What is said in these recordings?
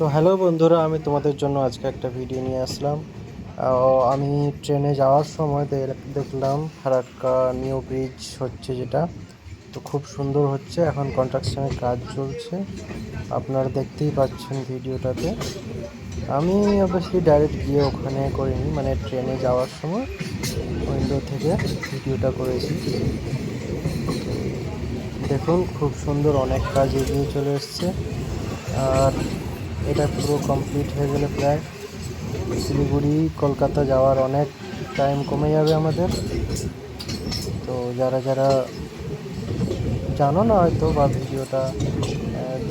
তো হ্যালো বন্ধুরা, আমি তোমাদের জন্য আজকে একটা ভিডিও নিয়ে আসলাম। আমি ট্রেনে যাওয়ার সময় দেখলাম ফারাক্কা নিউ ব্রিজ হচ্ছে যেটা। তো খুব সুন্দর হচ্ছে, এখন কনস্ট্রাকশনের কাজ চলছে। আপনারা দেখতেই পাচ্ছেন ভিডিওটাতে আমি অবশ্যই ডাইরেক্ট গিয়ে ওখানে করিনি মানে ট্রেনে যাওয়ার সময় উইন্ডো থেকে ভিডিওটা করেছি। দেখুন, খুব সুন্দর অনেক কাজ এগিয়ে চলে এসছে। আর এটা পুরো কমপ্লিট হয়ে গেলে প্রায় শিলিগুড়ি, কলকাতা যাওয়ার অনেক টাইম কমে যাবে আমাদের। তো যারা যারা জানো না হয়তো বা ভিডিওটা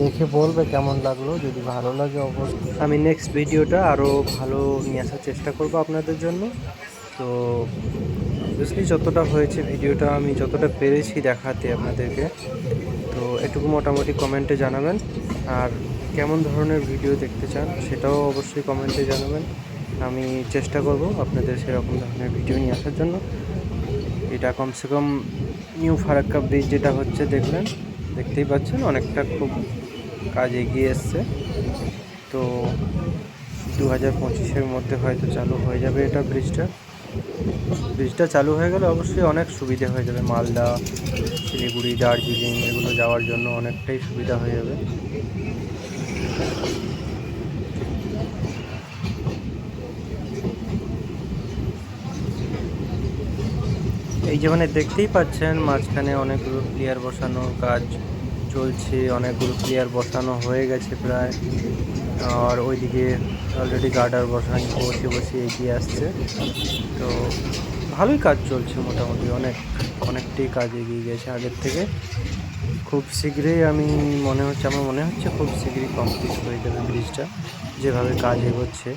দেখে বলবে কেমন লাগল, যদি ভালো লাগে অবশ্যই। আমি নেক্সট ভিডিওটা আরও ভালো নিয়ে আসার চেষ্টা করব আপনাদের জন্য। তো অবভিয়াসলি যতটা হয়েছে ভিডিওটা, আমি যতটা পেরেছি দেখাতে আপনাদেরকে। তো এটুকু মোটামুটি কমেন্টে জানাবেন। আর কেমন ধরনের ভিডিও দেখতে চান সেটাও অবশ্যই কমেন্টে জানাবেন। আমি চেষ্টা করব আপনাদের সেরকম ধরনের ভিডিও নিয়ে আসার জন্য। এটা কমসে কম নিউ ফারাক্কা ব্রিজ যেটা হচ্ছে দেখলেন, দেখতেই পাচ্ছেন অনেকটা খুব কাজ এগিয়ে এসছে। তো দু হাজার পঁচিশের মধ্যে হয়তো চালু হয়ে যাবে এটা ব্রিজটা। ব্রিজটা চালু হয়ে গেলে অবশ্যই অনেক সুবিধা হয়ে যাবে। মালদা, শিলিগুড়ি, দার্জিলিং, এগুলো যাওয়ার জন্য অনেকটাই সুবিধা হয়ে যাবে। এই যে মানে দেখতেই পাচ্ছেন, মাঝখানে অনেকগুলো প্লেয়ার বসানোর কাজ চলছে, অনেকগুলো প্লেয়ার বসানো হয়ে গেছে প্রায়। আর ওইদিকে অলরেডি গার্ডার বসানো, বসে বসে এগিয়ে আসছে। তো ভালোই কাজ চলছে মোটামুটি, অনেক অনেকটাই কাজ এগিয়ে গেছে আগের থেকে। খুব শীঘ্রই আমি মনে হচ্ছে, আমার মনে হচ্ছে খুব শীঘ্রই কমপ্লিট হয়ে যাবে ব্রিজটা যেভাবে কাজ এগোচ্ছে।